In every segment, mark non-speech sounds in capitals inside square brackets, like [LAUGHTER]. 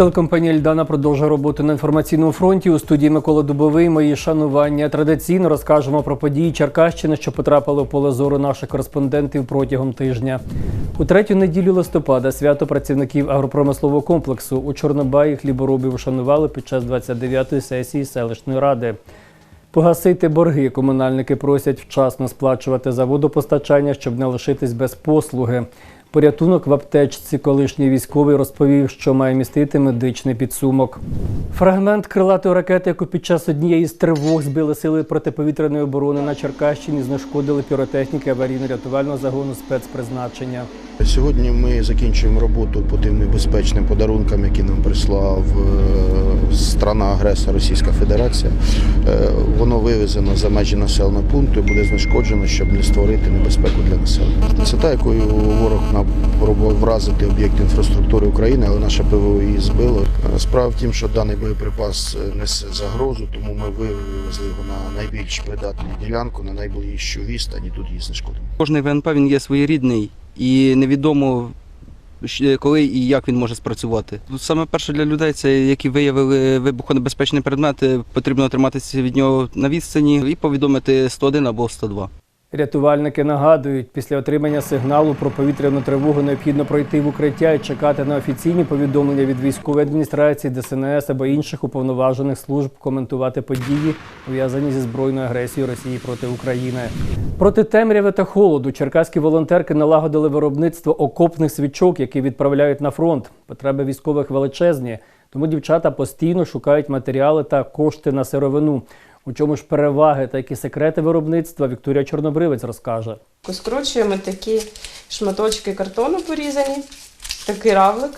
Телекомпанія Ельдана продовжує роботу на інформаційному фронті. У студії Микола Дубовий. Мої шанування. Традиційно розкажемо про події Черкащини, що потрапили в поле зору наших кореспондентів протягом тижня. У третю неділю листопада свято працівників агропромислового комплексу у Чорнобаї хліборобів вшанували під час 29-ї сесії селищної ради. Погасити борги комунальники просять вчасно сплачувати за водопостачання, щоб не лишитись без послуги. Порятунок в аптечці колишній військовий розповів, що має містити медичний підсумок. Фрагмент крилатої ракети, яку під час однієї з тривог збили сили протиповітряної оборони на Черкащині, знешкодили піротехніки аварійно-рятувального загону спецпризначення. Сьогодні ми закінчуємо роботу по тим небезпечним подарункам, які нам прислав е, страна-агресор Російська Федерація. Е, Воно вивезено за межі населеного пункту і буде знешкоджено, щоб не створити небезпеку для населення. Це та, якою ворог нам пробував вразити об'єкт інфраструктури України, але наше ПВО її збило. Е, Справа в тім, що даний боєприпас е, несе загрозу, тому ми вивезли його на найбільш придатну ділянку, на найближчу відстань і тут її знешкодимо. Кожний ВНП він є своєрідний і невідомо, коли і як він може спрацювати. Саме перше для людей, це які виявили вибухонебезпечний предмет, е, потрібно триматися від нього на відстані і повідомити 101 або 102. Рятувальники нагадують, після отримання сигналу про повітряну тривогу необхідно пройти в укриття і чекати на офіційні повідомлення від військової адміністрації, ДСНС або інших уповноважених служб коментувати події, пов'язані зі збройною агресією Росії проти України. Проти темряви та холоду черкаські волонтерки налагодили виробництво окопних свічок, які відправляють на фронт. Потреби військових величезні, тому дівчата постійно шукають матеріали та кошти на сировину. У чому ж переваги та які секрети виробництва Вікторія Чорнобривець розкаже. Скручуємо такі шматочки картону порізані, такий равлик.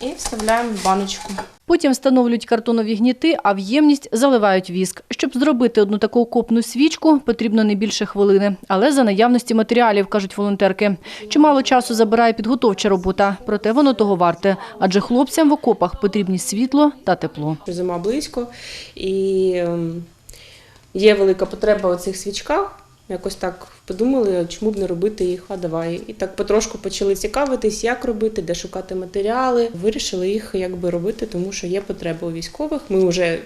І вставляємо в баночку. Потім встановлюють картонові гніти, а в ємність заливають віск. Щоб зробити одну таку окопну свічку, потрібно не більше хвилини. Але за наявності матеріалів, кажуть волонтерки. Чимало часу забирає підготовча робота, проте воно того варте. Адже хлопцям в окопах потрібні світло та тепло. Зима близько і ем, є велика потреба у цих свічках. Якось так подумали, чому б не робити їх, а давай. І так потрошку почали цікавитись, як робити, де шукати матеріали. Вирішили їх якби робити, тому що є потреба у військових. Ми вже,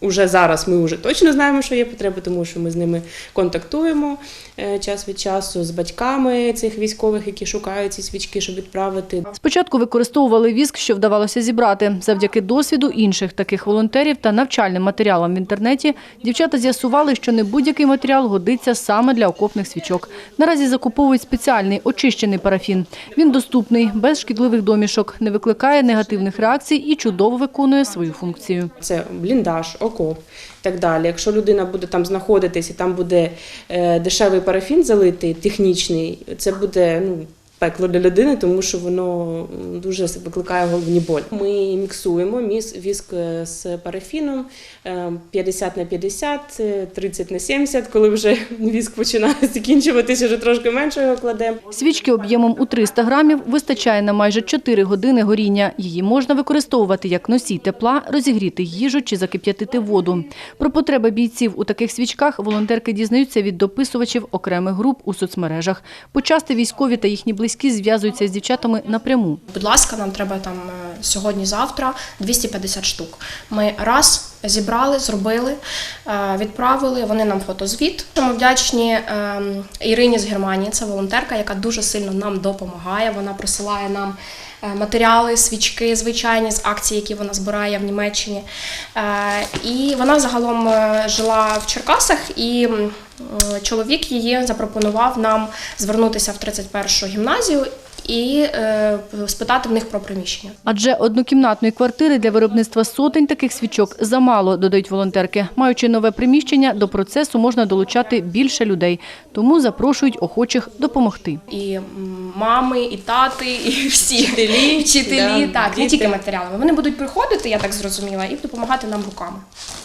уже зараз ми вже точно знаємо, що є потреба, тому що ми з ними контактуємо е, час від часу з батьками цих військових, які шукають ці свічки, щоб відправити. Спочатку використовували віск, що вдавалося зібрати. Завдяки досвіду інших таких волонтерів та навчальним матеріалам в інтернеті дівчата з'ясували, що не будь-який матеріал годиться саме для окопних свічок. Наразі закуповують спеціальний очищений парафін. Він доступний, без шкідливих домішок, не викликає негативних реакцій і чудово виконує свою функцію. Це бліндаж, окоп і так далі. Якщо людина буде там знаходитись і там буде е, дешевий парафін залитий, технічний, це буде ну, пекло для людини, тому що воно дуже викликає головні болі. Ми міксуємо віск е, з парафіном е, 50 на 50, е, 30 на 70, коли вже [LAUGHS] віск починає закінчуватися, вже трошки менше його кладемо. Свічки об'ємом у 300 грамів вистачає на майже 4 години горіння. Її можна використовувати як носій тепла, розігріти їжу чи закип'ятити воду. Про потреби бійців у таких свічках волонтерки дізнаються від дописувачів окремих груп у соцмережах. Почасти військові та їхні близькі зв'язуються з дівчатами напряму. Будь ласка, нам треба там е, сьогодні-завтра 250 штук. Ми раз зібрали, зробили, е, відправили. Вони нам фотозвіт. Ми вдячні е, Ірині з Германії. Це волонтерка, яка дуже сильно нам допомагає. Вона присилає нам. е, Матеріали, свічки звичайні з акцій, які вона збирає в Німеччині. І вона загалом жила в Черкасах, і чоловік її запропонував нам звернутися в 31-шу гімназію і е, спитати в них про приміщення. Адже однокімнатної квартири для виробництва сотень таких свічок замало, додають волонтерки. Маючи нове приміщення, до процесу можна долучати більше людей, тому запрошують охочих допомогти. І мами, і тати, і всі Вчителі, вчителі, да, так не тільки матеріалами. Вони будуть приходити, я так зрозуміла, і допомагати нам руками.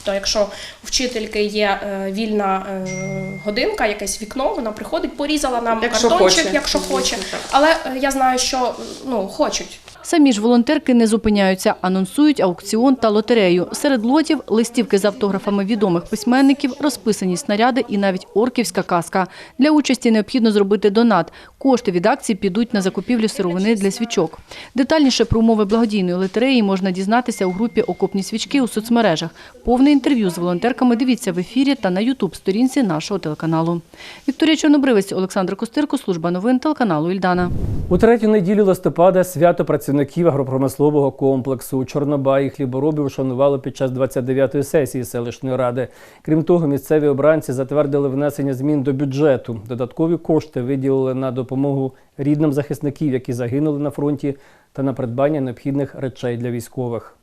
То якщо у вчительки є е, вільна е, годинка, якесь вікно, вона приходить, порізала нам Якщо картончик, хоче. якщо хоче. Але е, я знаю, що ну хочуть. Самі ж волонтерки не зупиняються, анонсують аукціон та лотерею. Серед лотів – листівки з автографами відомих письменників, розписані снаряди і навіть орківська казка. Для участі необхідно зробити донат. Кошти від акції підуть на закупівлю сировини для свічок. Детальніше про умови благодійної лотереї можна дізнатися у групі «Окопні свічки» у соцмережах. Повне інтерв'ю з волонтерками дивіться в ефірі та на ютуб-сторінці нашого телеканалу. Вікторія Чорнобривець, Олександр Костирко, служба новин телеканалу «Ільдана». У третю неділю листопада свято працівників агропромислового комплексу Чорнобаї хліборобів шанували під час 29-ї сесії селищної ради. Крім того, місцеві обранці затвердили внесення змін до бюджету. Додаткові кошти виділили на допомогу рідним захисників, які загинули на фронті, та на придбання необхідних речей для військових.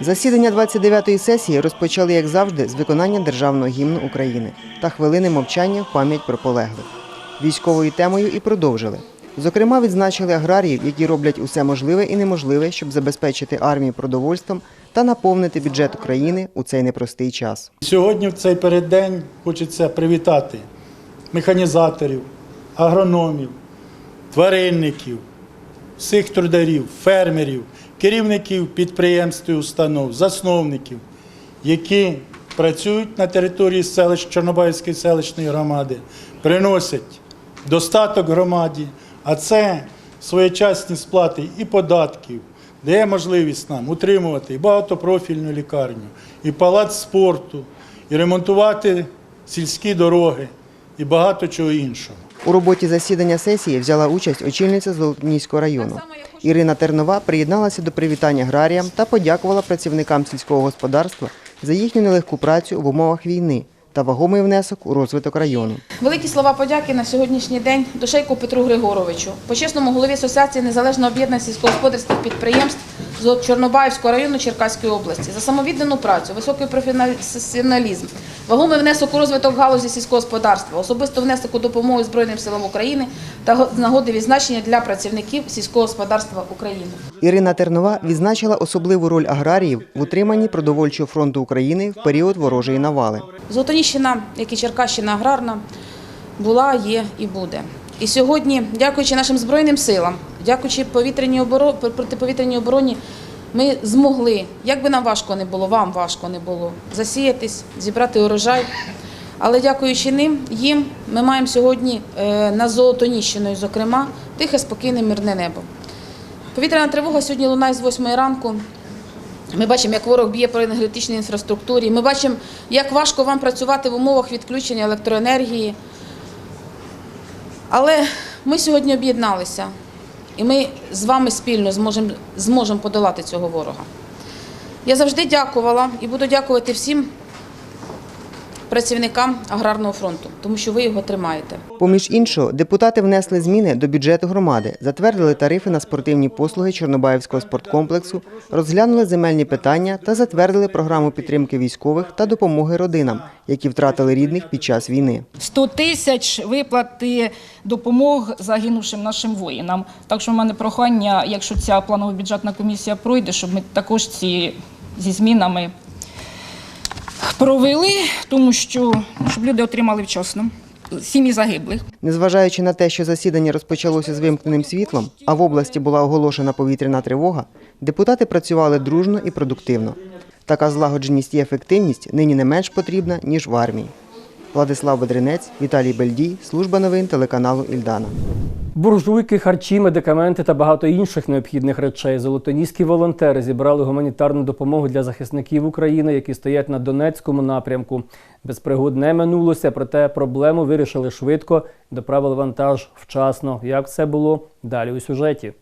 Засідання 29-ї сесії розпочали, як завжди, з виконання державного гімну України та хвилини мовчання в пам'ять про полеглих. Військовою темою і продовжили. Зокрема, відзначили аграріїв, які роблять усе можливе і неможливе, щоб забезпечити армію продовольством та наповнити бюджет України у цей непростий час. Сьогодні в цей переддень хочеться привітати механізаторів, агрономів, тваринників, всіх трударів, фермерів, керівників підприємств і установ, засновників, які працюють на території селищ Чорнобайської селищної громади, приносять достаток громаді, а це своєчасні сплати і податків, дає можливість нам утримувати і багатопрофільну лікарню, і палац спорту, і ремонтувати сільські дороги, і багато чого іншого. У роботі засідання сесії взяла участь очільниця Золотоніського району. Ірина Тернова приєдналася до привітання аграріям та подякувала працівникам сільського господарства за їхню нелегку працю в умовах війни та вагомий внесок у розвиток району. Великі слова подяки на сьогоднішній день Дошейку Петру Григоровичу, почесному голові Асоціації незалежно об'єднання сільськогосподарських підприємств з Чорнобаївського району Черкаської області за самовіддану працю, високий професіоналізм, вагомий внесок у розвиток галузі сільського господарства, особисто внесок у допомогу Збройним силам України та з нагоди відзначення для працівників сільського господарства України. Ірина Тернова відзначила особливу роль аграріїв в утриманні продовольчого фронту України в період ворожої навали. Золотоніщина, як і Черкащина аграрна, була, є і буде. І сьогодні, дякуючи нашим Збройним силам, дякуючи повітряній обороні, протиповітряній обороні, ми змогли, як би нам важко не було, вам важко не було, засіятись, зібрати урожай. Але дякуючи ним, їм, ми маємо сьогодні е, над Золотоніщиною, зокрема, тихе, спокійне, мирне небо. Повітряна тривога сьогодні лунає з 8 ранку. Ми бачимо, як ворог б'є по енергетичній інфраструктурі. Ми бачимо, як важко вам працювати в умовах відключення електроенергії. Але ми сьогодні об'єдналися, і ми з вами спільно зможемо, зможемо подолати цього ворога. Я завжди дякувала і буду дякувати всім працівникам аграрного фронту, тому що ви його тримаєте. Поміж іншого, депутати внесли зміни до бюджету громади, затвердили тарифи на спортивні послуги Чорнобаївського спорткомплексу, розглянули земельні питання та затвердили програму підтримки військових та допомоги родинам, які втратили рідних під час війни. 100 тисяч виплати допомог загинувшим нашим воїнам. Так що в мене прохання, якщо ця планова бюджетна комісія пройде, щоб ми також ці зі змінами провели, тому що щоб люди отримали вчасно сім'ї загиблих. Незважаючи на те, що засідання розпочалося з вимкненим світлом, а в області була оголошена повітряна тривога, депутати працювали дружно і продуктивно. Така злагодженість і ефективність нині не менш потрібна, ніж в армії. Владислав Бедренець, Віталій Бельдій, служба новин телеканалу Ільдана. Буржуйки, харчі, медикаменти та багато інших необхідних речей. Золотоніські волонтери зібрали гуманітарну допомогу для захисників України, які стоять на Донецькому напрямку. Без пригод не минулося, проте проблему вирішили швидко доправили вантаж вчасно. Як це було далі у сюжеті?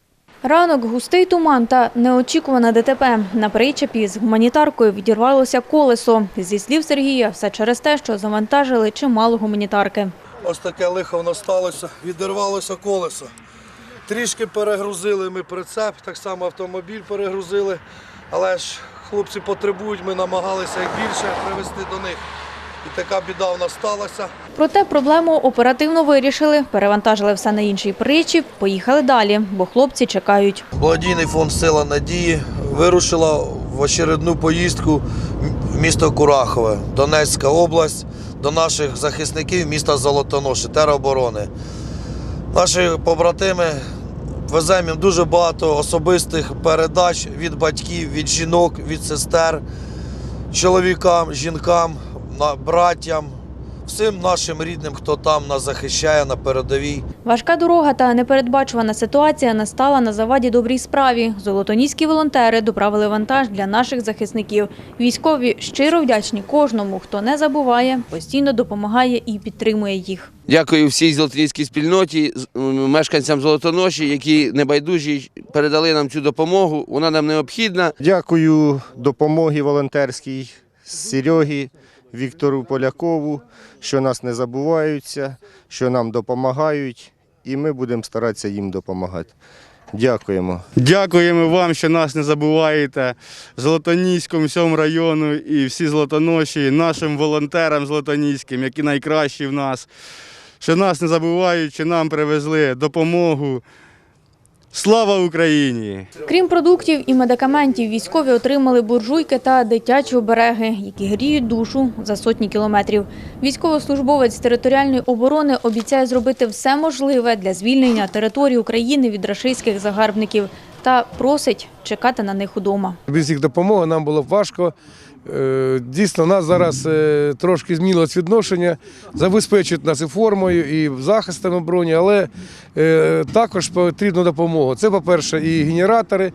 Ранок, густий туман та неочікуване ДТП. На причепі з гуманітаркою відірвалося колесо. Зі слів Сергія, все через те, що завантажили чимало гуманітарки. Ось таке лихо воно сталося, відірвалося колесо. Трішки перегрузили ми прицеп, так само автомобіль перегрузили, але ж хлопці потребують, ми намагалися більше привезти до них. І така біда в нас сталася. Проте проблему оперативно вирішили, перевантажили все на інший причіп, поїхали далі, бо хлопці чекають. Благодійний фонд Сила надії вирушила в очередну поїздку в місто Курахове, Донецька область, до наших захисників міста Золотоноші, тероборони. Наші побратими Веземо їм дуже багато особистих передач від батьків, від жінок, від сестер, чоловікам, жінкам, братям, всім нашим рідним, хто там нас захищає на передовій. Важка дорога та непередбачувана ситуація настала на заваді добрій справі. Золотоніські волонтери доправили вантаж для наших захисників. Військові щиро вдячні кожному, хто не забуває, постійно допомагає і підтримує їх. Дякую всій золотоніській спільноті, з- мешканцям Золотоноші, які небайдужі передали нам цю допомогу. Вона нам необхідна. Дякую допомоги волонтерській Серегі, Віктору Полякову, що нас не забуваються, що нам допомагають, і ми будемо старатися їм допомагати. Дякуємо. Дякуємо вам, що нас не забуваєте. Золотоніському всьому району і всі золотоноші, нашим волонтерам золотоніським, які найкращі в нас. Що нас не забувають, що нам привезли допомогу. Слава Україні! Крім продуктів і медикаментів, військові отримали буржуйки та дитячі обереги, які гріють душу за сотні кілометрів. Військовослужбовець територіальної оборони обіцяє зробити все можливе для звільнення території України від рашистських загарбників та просить чекати на них удома. Без їх допомоги нам було б важко. Е, Дійсно, нас зараз е, трошки змінилось відношення, забезпечують нас і формою, і захистом оборони, але е, також потрібна допомога. Це, по-перше, і генератори,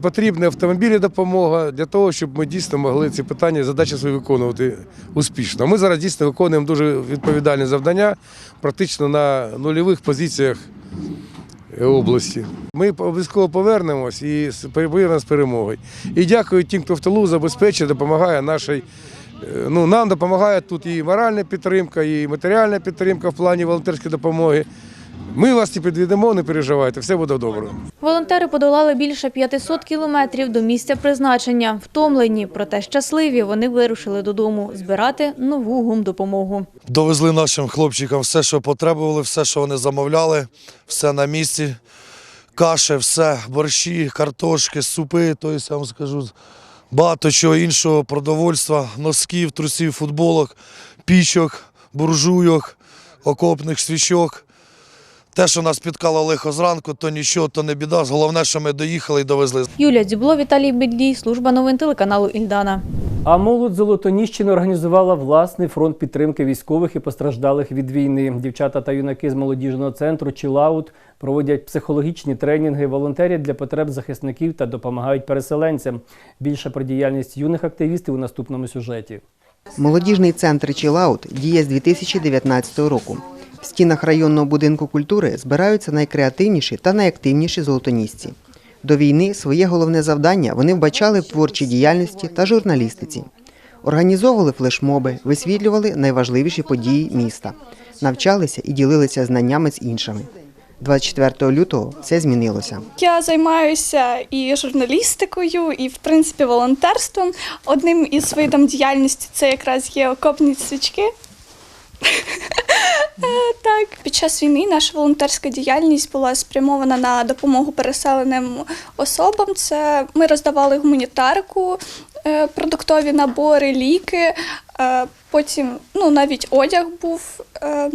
потрібні автомобілі допомога для того, щоб ми дійсно могли ці питання, задачі свої виконувати успішно. Ми зараз дійсно виконуємо дуже відповідальні завдання, практично на нульових позиціях області. Ми обов'язково повернемось і з перемогою. І дякую тим, хто в тилу забезпечує, допомагає нашій. е, Ну, нам допомагає тут і моральна підтримка, і матеріальна підтримка в плані волонтерської допомоги. Ми вас не підведемо, не переживайте, все буде добре. Волонтери подолали більше 500 кілометрів до місця призначення. Втомлені, проте щасливі, вони вирушили додому збирати нову гумдопомогу. Довезли нашим хлопчикам все, що потребували, все, що вони замовляли, все на місці. Каші, все, борщі, картошки, супи, то есть, я вам скажу, багато чого іншого, продовольства, носків, трусів, футболок, пічок, буржуйок, окопних свічок. Те, що нас спіткало лихо зранку, то нічого, то не біда. Головне, що ми доїхали і довезли. Юлія Дзюбло, Віталій Бедлій, служба новин телеканалу Ільдана. А молодь Золотоніщини організувала власний фронт підтримки військових і постраждалих від війни. Дівчата та юнаки з молодіжного центру «Чілаут» проводять психологічні тренінги, волонтерять для потреб захисників та допомагають переселенцям. Більше про діяльність юних активістів у наступному сюжеті. Молодіжний центр «Чілаут» діє з 2019 року. В стінах районного будинку культури збираються найкреативніші та найактивніші золотонісці. До війни своє головне завдання вони вбачали в творчій діяльності та журналістиці. Організовували флешмоби, висвітлювали найважливіші події міста, навчалися і ділилися знаннями з іншими. 24 лютого все змінилося. Я займаюся і журналістикою, і в принципі волонтерством. Одним із видом діяльності це якраз є окопні свічки. [LAUGHS] Так, під час війни наша волонтерська діяльність була спрямована на допомогу переселеним особам. Це ми роздавали гуманітарку, е, продуктові набори, ліки. е, Потім ну, навіть одяг був. е,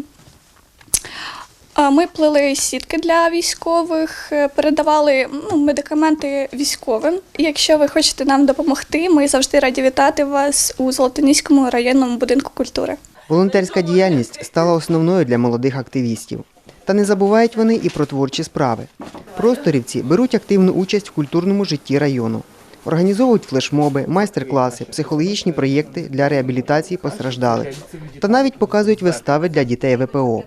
Ми плели сітки для військових, передавали ну, медикаменти військовим. Якщо ви хочете нам допомогти, ми завжди раді вітати вас у Золотоніському районному будинку культури. Волонтерська діяльність стала основною для молодих активістів. Та не забувають вони і про творчі справи. Просторівці беруть активну участь в культурному житті району. Організовують флешмоби, майстер-класи, психологічні проєкти для реабілітації постраждалих та навіть показують вистави для дітей ВПО.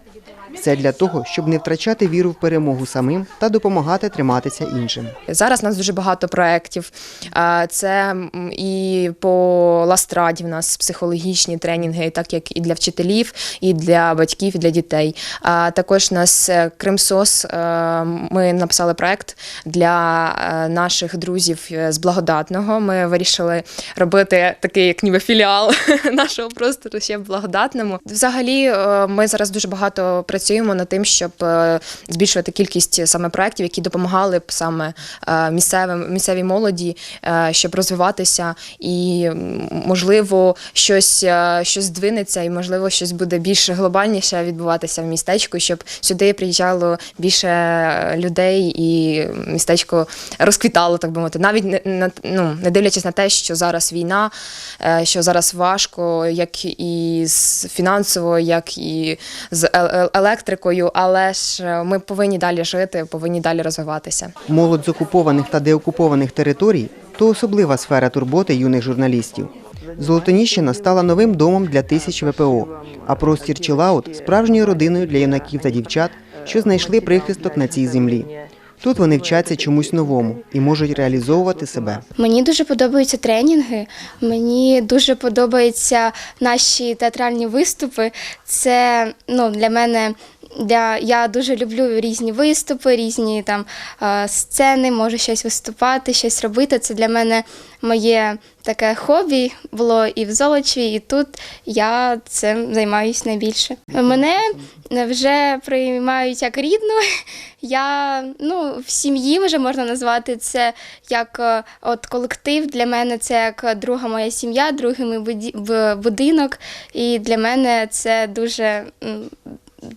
Все для того, щоб не втрачати віру в перемогу самим та допомагати триматися іншим. Зараз у нас дуже багато проєктів. Це і по ластраді в нас психологічні тренінги, так як і для вчителів, і для батьків, і для дітей. А також у нас е, Кримсос. е, Ми написали проєкт для е, наших друзів з благодатного. Ми вирішили робити такий, як ніби філіал [LAUGHS] нашого простору ще в благодатному. Взагалі, ми зараз дуже багато працюємо працюємо над тим, щоб е, збільшувати кількість саме проєктів, які допомагали б саме е, місцевим місцевій молоді, е, щоб розвиватися, і можливо щось, е, щось здвинеться, і можливо щось буде більш глобальніше відбуватися в містечку, щоб сюди приїжджало більше людей і містечко розквітало, так би мовити. Навіть не ну не дивлячись на те, що зараз війна, е, що зараз важко, як і з фінансово, як і з е- е- електрикою, але ж е, ми повинні далі жити, повинні далі розвиватися. Молодь з окупованих та деокупованих територій то особлива сфера турботи юних журналістів. Золотоніщина стала новим домом для тисяч ВПО, а простір Чилаут справжньою родиною для юнаків та дівчат, що знайшли прихисток на цій землі. Тут вони вчаться чомусь новому і можуть реалізовувати себе. Мені дуже подобаються тренінги. Мені дуже подобаються наші театральні виступи. Це ну, для мене. Для, я дуже люблю різні виступи, різні там е, сцени, можу щось виступати, щось робити. Це для мене моє таке хобі було і в Золочеві, і тут я цим займаюся найбільше. Мене вже приймають як рідну. [LAUGHS] Я ну, в сім'ї вже можна назвати це як е, от колектив. Для мене це як друга моя сім'я, другий мій будинок. І для мене це дуже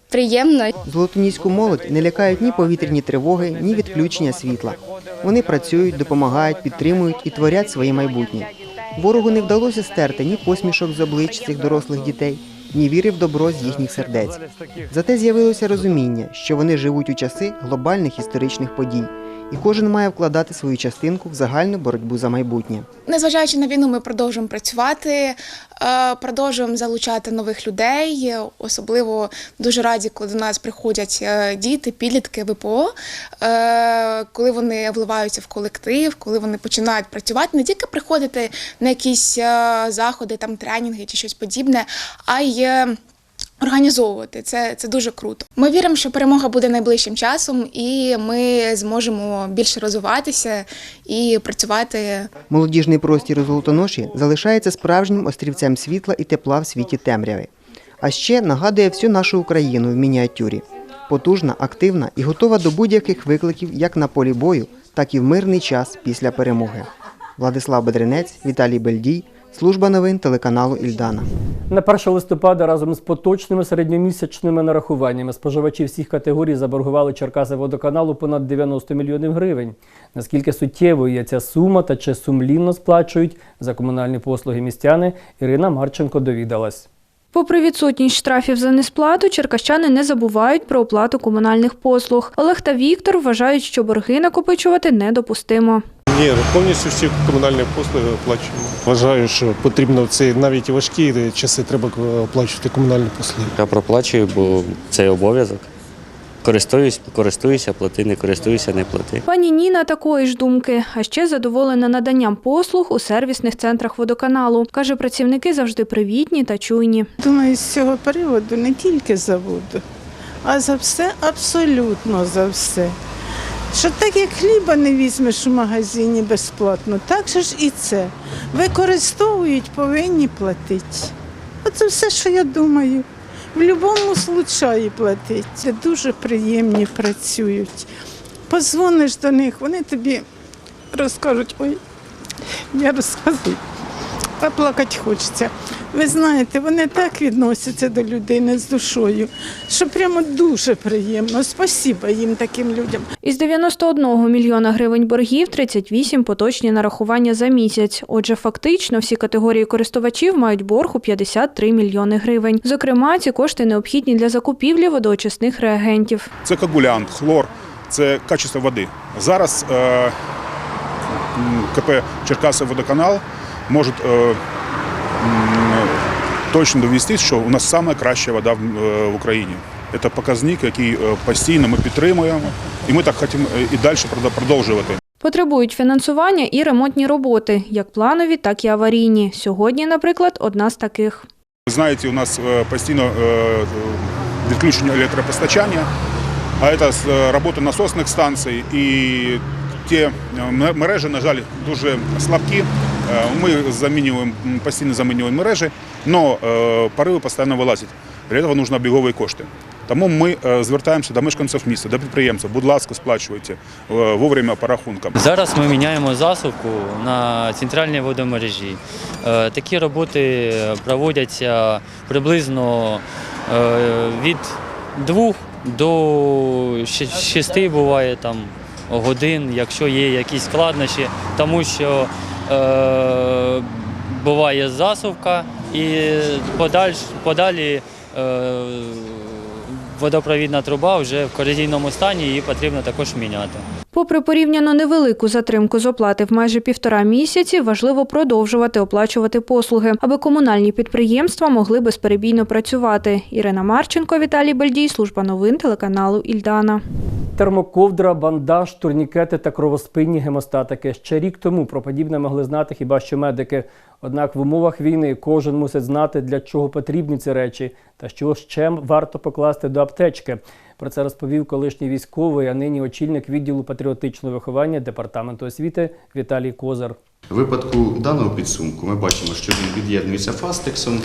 приємно. Золотоніську молодь не лякають ні повітряні тривоги, ні відключення світла. Вони працюють, допомагають, підтримують і творять своє майбутнє. Ворогу не вдалося стерти ні посмішок з облич цих дорослих дітей, ні віри в добро з їхніх сердець. Зате з'явилося розуміння, що вони живуть у часи глобальних історичних подій, і кожен має вкладати свою частинку в загальну боротьбу за майбутнє. Незважаючи на війну, ми продовжуємо працювати, е, продовжуємо залучати нових людей. Особливо дуже раді, коли до нас приходять е, діти, підлітки ВПО, е, коли вони вливаються в колектив, коли вони починають працювати, не тільки приходити на якісь заходи, там тренінги чи щось подібне, а й е, Організовувати це, це дуже круто. Ми віримо, що перемога буде найближчим часом, і ми зможемо більше розвиватися і працювати Молодіжний простір у Золотоноші залишається справжнім острівцем світла і тепла в світі темряви. А ще нагадує всю нашу Україну в мініатюрі. Потужна, активна і готова до будь-яких викликів як на полі бою, так і в мирний час після перемоги. Владислав Бедренець, Віталій Бельдій, служба новин телеканалу Ільдана. На 1 листопада разом з поточними середньомісячними нарахуваннями споживачі всіх категорій заборгували Черкаси водоканалу понад 90 мільйонів гривень. Наскільки суттєвою є ця сума та чи сумлінно сплачують за комунальні послуги містяни, Ірина Марченко довідалась. Попри відсутність штрафів за несплату, черкащани не забувають про оплату комунальних послуг. Олег та Віктор вважають, що борги накопичувати недопустимо. Ні, повністю всі комунальні послуги оплачуємо. Вважаю, що потрібно в ці навіть важкі часи треба оплачувати комунальні послуги. Я проплачую, бо це обов'язок. Користуюсь, користуюся, плати, не користуюся, не плати. Пані Ніна такої ж думки, а ще задоволена наданням послуг у сервісних центрах водоканалу. Каже, працівники завжди привітні та чуйні. Думаю, з цього приводу не тільки за воду, а за все, абсолютно за все. Що так як хліба не візьмеш у магазині безплатно, так же ж і це. Використовують, повинні платити. Оце все, що я думаю. В будь-якому случаї платить. Це дуже приємні працюють. Позвониш до них, вони тобі розкажуть, ой, я розказую, а плакати хочеться. Ви знаєте, вони так відносяться до людини з душою, що прямо дуже приємно. Спасіба їм таким людям. Із 91 мільйона гривень боргів 38 поточні нарахування за місяць. Отже, фактично всі категорії користувачів мають борг у 53 мільйони гривень. Зокрема, ці кошти необхідні для закупівлі водоочисних реагентів. Це коагулянт, хлор, це качество води. Зараз е, КП Черкаси водоканал можуть е, точно довести, що у нас найкраща вода в, е, Україні. Це показник, який е, постійно ми підтримуємо, і ми так хочемо і далі продовжувати. Потребують фінансування і ремонтні роботи, як планові, так і аварійні. Сьогодні, наприклад, одна з таких. Ви знаєте, у нас е, постійно відключення електропостачання, а це робота насосних станцій і ті мережі, на жаль, дуже слабкі. Е, Ми замінюємо, постійно замінюємо мережі, але пориви постійно вилазять. Для цього потрібні обігові кошти. Тому ми е, звертаємося до мешканців міста, до підприємців. Будь ласка, сплачуйте е, вовремя по рахункам. Зараз ми міняємо засувку на центральній водомережі. Такі роботи проводяться приблизно від двох до шести буває там годин, якщо є якісь складнощі, тому що буває засувка і подальш, подалі е, водопровідна труба вже в корозійному стані, її потрібно також міняти. Попри порівняно невелику затримку з оплати в майже півтора місяці, важливо продовжувати оплачувати послуги, аби комунальні підприємства могли безперебійно працювати. Ірина Марченко, Віталій Бельдій, служба новин телеканалу Ільдана. Термоковдра, бандаж, турнікети та кровоспинні гемостатики. Ще рік тому про подібне могли знати хіба що медики. Однак в умовах війни кожен мусить знати, для чого потрібні ці речі та що ще варто покласти до аптечки. Про це розповів колишній військовий, а нині очільник відділу патріотичного виховання департаменту освіти Віталій Козар. У випадку даного підсумку ми бачимо, що він від'єднується фастексом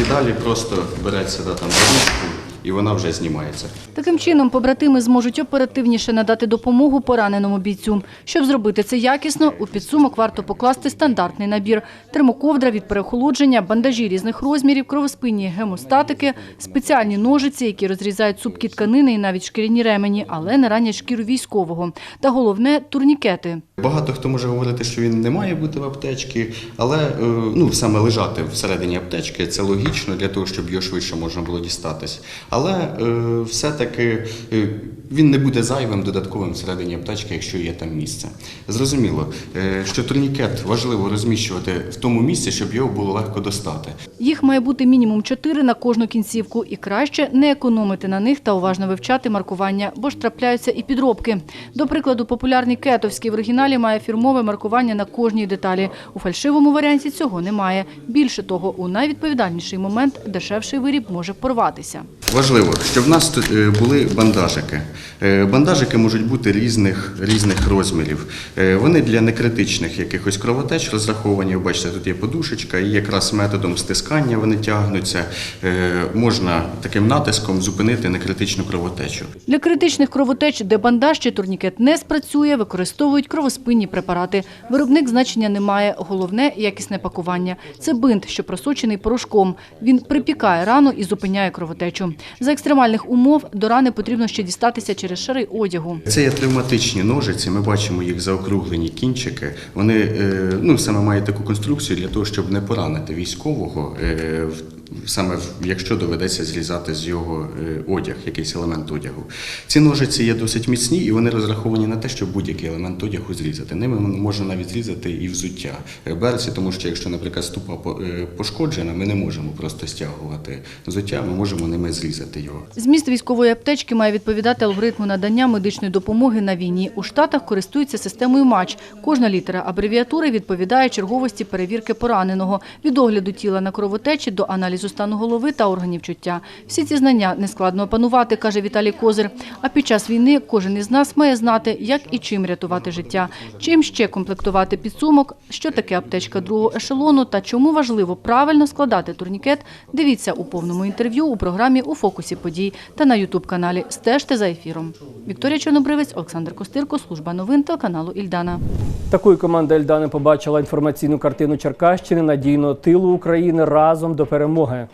і далі просто береться да, там ручку і вона вже знімається. Таким чином, побратими зможуть оперативніше надати допомогу пораненому бійцю. Щоб зробити це якісно, у підсумок варто покласти стандартний набір: термоковдра від переохолодження, бандажі різних розмірів, кровоспинні гемостатики, спеціальні ножиці, які розрізають цупкі тканини і навіть шкіряні ремені, але не ранять шкіру військового. Та головне турнікети. Багато хто може говорити, що він не має бути в аптечці, але е, ну, саме лежати всередині аптечки це логічно для того, щоб його швидше можна було дістатись. Але е, все-таки е, він не буде зайвим додатковим всередині аптечки, якщо є там місце. Зрозуміло, е, що турнікет важливо розміщувати в тому місці, щоб його було легко достати. Їх має бути мінімум чотири на кожну кінцівку, і краще не економити на них та уважно вивчати маркування, бо ж трапляються і підробки. До прикладу, популярний кетовський в оригіналі має фірмове маркування на кожній деталі. У фальшивому варіанті цього немає. Більше того, у найвідповідальніший момент дешевший виріб може порватися. Важливо, щоб в нас е, були бандажики. Е, Бандажики можуть бути різних, різних розмірів. Е, Вони для некритичних якихось кровотеч розраховані. Бачите, тут є подушечка, і якраз методом стискання вони тягнуться. Можна таким натиском зупинити некритичну кровотечу. Для критичних кровотеч, де бандаж чи турнікет не спрацює, використовують кровоспинні препарати. Виробник значення не має. Головне – якісне пакування. Це бинт, що просочений порошком. Він припікає рану і зупиняє кровотечу. За екстремальних умов до рани потрібно ще дістатися через шари одягу. Це є травматичні ножиці. Ми бачимо їх заокруглені кінчики. Вони е, ну, саме мають таку конструкцію для того, щоб не поранити військового, е, саме якщо доведеться зрізати з його е, одяг, якийсь елемент одягу. Ці ножиці є досить міцні і вони розраховані на те, щоб будь-який елемент одягу зрізати. Ними можна навіть зрізати і взуття е, берці, тому що якщо, наприклад, ступа е, пошкоджена, ми не можемо просто стягувати взуття, ми можемо ними зрізати його. Зміст військової аптечки має відповідати алгоритму надання медичної допомоги на війні. У Штатах користуються системою МАЧ. Кожна літера абревіатури відповідає черговості перевірки пораненого від огляду тіла на кровотечі до аналізу стану голови та органів чуття. Всі ці знання нескладно опанувати, каже Віталій Козир. А під час війни кожен із нас має знати, як і чим рятувати життя, чим ще комплектувати підсумок, що таке аптечка другого ешелону та чому важливо правильно складати турнікет. Дивіться у повному інтерв'ю у програмі у фокусі подій та на Ютуб-каналі. Стежте за ефіром. Вікторія Чорнобривець, Олександр Костирко, служба новин телеканалу Ільдана. Такою команда Ельдани побачила інформаційну картину Черкащини надійного тилу України разом до перемоги. 可